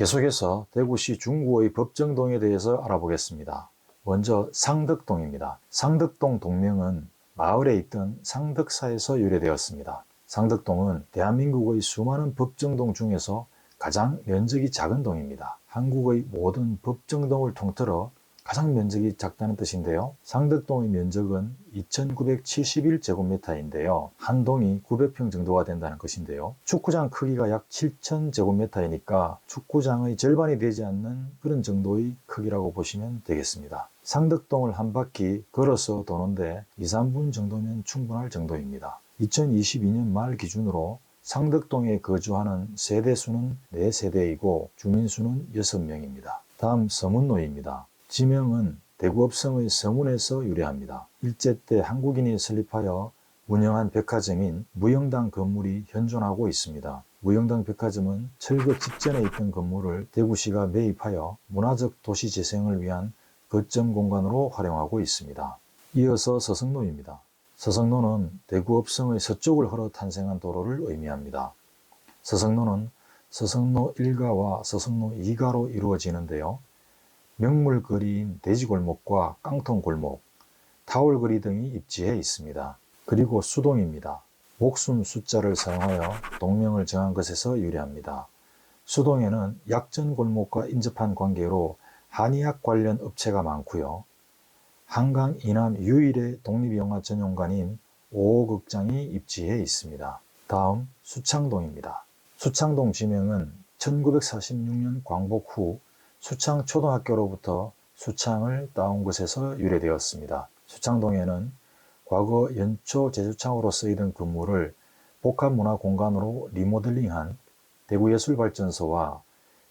계속해서 대구시 중구의 법정동에 대해서 알아보겠습니다. 먼저 상덕동입니다. 상덕동 동명은 마을에 있던 상덕사에서 유래되었습니다. 상덕동은 대한민국의 수많은 법정동 중에서 가장 면적이 작은 동입니다. 한국의 모든 법정동을 통틀어 가장 면적이 작다는 뜻인데요. 상덕동의 면적은 2971제곱미터인데요. 한 동이 900평 정도가 된다는 것인데요. 축구장 크기가 약 7000제곱미터이니까 축구장의 절반이 되지 않는 그런 정도의 크기라고 보시면 되겠습니다. 상덕동을 한 바퀴 걸어서 도는데 2, 3분 정도면 충분할 정도입니다. 2022년 말 기준으로 상덕동에 거주하는 세대 수는 4세대이고 주민 수는 6명입니다. 다음 서문로입니다. 지명은 대구업성의 서문에서 유래합니다. 일제 때 한국인이 설립하여 운영한 백화점인 무영당 건물이 현존하고 있습니다. 무영당 백화점은 철거 직전에 있던 건물을 대구시가 매입하여 문화적 도시 재생을 위한 거점 공간으로 활용하고 있습니다. 이어서 서성로입니다. 서성로는 대구 업성의 서쪽을 걸어 탄생한 도로를 의미합니다. 서성로는 서성로 1가와 서성로 2가로 이루어지는데요. 명물거리인 돼지골목과 깡통골목, 타월거리 등이 입지해 있습니다. 그리고 수동입니다. 목숨 숫자를 사용하여 동명을 정한 것에서 유래합니다. 수동에는 약전골목과 인접한 관계로 한의학 관련 업체가 많고요. 한강 이남 유일의 독립영화 전용관인 5호극장이 입지해 있습니다. 다음 수창동입니다. 수창동 지명은 1946년 광복 후 수창 초등학교로부터 수창을 따온 것에서 유래되었습니다. 수창동에는 과거 연초 제주창으로 쓰이던 건물을 복합문화 공간으로 리모델링한 대구예술발전소와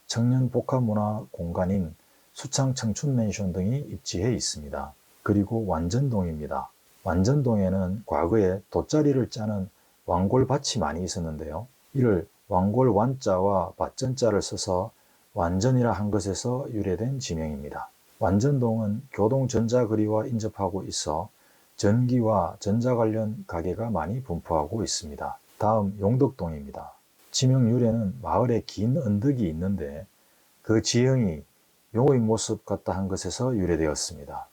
청년 복합문화 공간인 수창 청춘맨션 등이 입지해 있습니다. 그리고 완전동입니다. 완전동에는 과거에 돗자리를 짜는 왕골밭이 많이 있었는데요. 이를 왕골 완자와 밭전자를 써서 완전이라 한 것에서 유래된 지명입니다. 완전동은 교동전자거리와 인접하고 있어 전기와 전자 관련 가게가 많이 분포하고 있습니다. 다음 용덕동입니다. 지명 유래는 마을에 긴 언덕이 있는데 그 지형이 용의 모습 같다 한 것에서 유래되었습니다.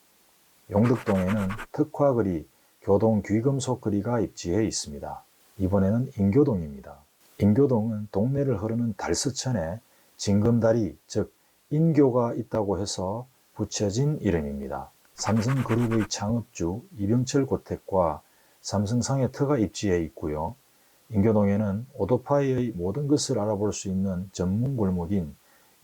용덕동에는 특화거리, 교동 귀금속 거리가 입지해 있습니다. 이번에는 인교동입니다. 인교동은 동네를 흐르는 달서천에 징금다리, 즉 인교가 있다고 해서 붙여진 이름입니다. 삼성그룹의 창업주 이병철 고택과 삼성상해 터가 입지해 있고요. 인교동에는 오토바이의 모든 것을 알아볼 수 있는 전문 골목인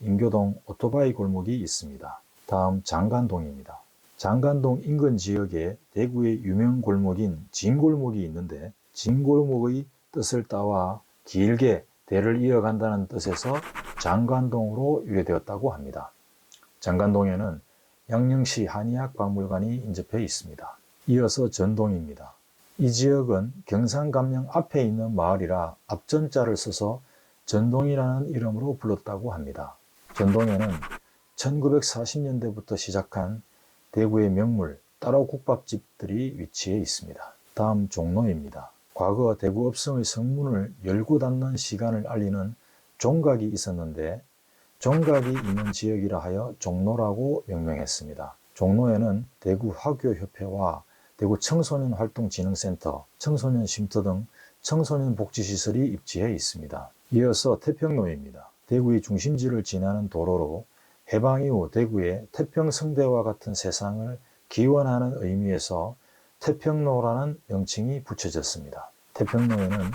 인교동 오토바이 골목이 있습니다. 다음 장간동입니다. 장간동 인근 지역에 대구의 유명 골목인 진골목이 있는데 진골목의 뜻을 따와 길게 대를 이어간다는 뜻에서 장관동으로 유래되었다고 합니다. 장관동에는 양령시 한의학 박물관이 인접해 있습니다. 이어서 전동입니다. 이 지역은 경상감령 앞에 있는 마을이라 앞전자를 써서 전동이라는 이름으로 불렀다고 합니다. 전동에는 1940년대부터 시작한 대구의 명물 따로 국밥집들이 위치해 있습니다. 다음 종로입니다. 과거 대구 업성의 성문을 열고 닫는 시간을 알리는 종각이 있었는데 종각이 있는 지역이라 하여 종로라고 명명했습니다. 종로에는 대구 화교협회와 대구 청소년 활동진흥센터, 청소년 쉼터 등 청소년 복지시설이 입지해 있습니다. 이어서 태평로입니다. 대구의 중심지를 지나는 도로로 해방 이후 대구의 태평성대와 같은 세상을 기원하는 의미에서 태평로라는 명칭이 붙여졌습니다. 태평로에는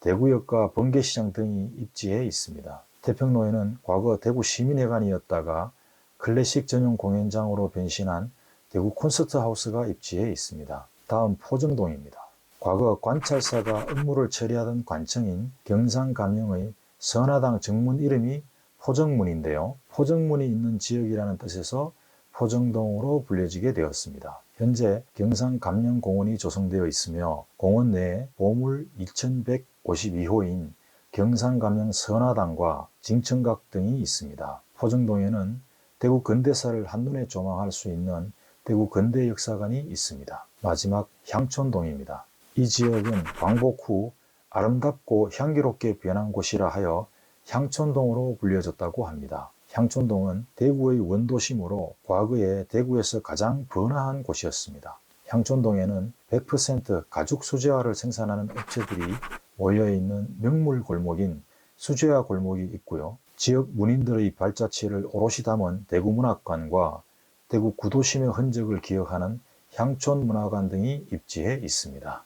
대구역과 번개시장 등이 입지해 있습니다. 태평로에는 과거 대구 시민회관이었다가 클래식 전용 공연장으로 변신한 대구 콘서트하우스가 입지해 있습니다. 다음 포정동입니다. 과거 관찰사가 업무를 처리하던 관청인 경상감영의 선화당 정문 이름이 포정문인데요. 포정문이 있는 지역이라는 뜻에서 포정동으로 불려지게 되었습니다. 현재 경상감령공원이 조성되어 있으며 공원 내에 보물 2152호인 경상감령 선화당과 징천각 등이 있습니다. 포정동에는 대구 근대사를 한눈에 조망할 수 있는 대구 근대 역사관이 있습니다. 마지막 향촌동입니다. 이 지역은 광복 후 아름답고 향기롭게 변한 곳이라 하여 향촌동으로 불려졌다고 합니다. 향촌동은 대구의 원도심으로 과거에 대구에서 가장 번화한 곳이었습니다. 향촌동에는 100% 가죽 수제화를 생산하는 업체들이 모여있는 명물 골목인 수제화 골목이 있고요. 지역 문인들의 발자취를 오롯이 담은 대구문학관과 대구 구도심의 흔적을 기억하는 향촌문화관 등이 입지해 있습니다.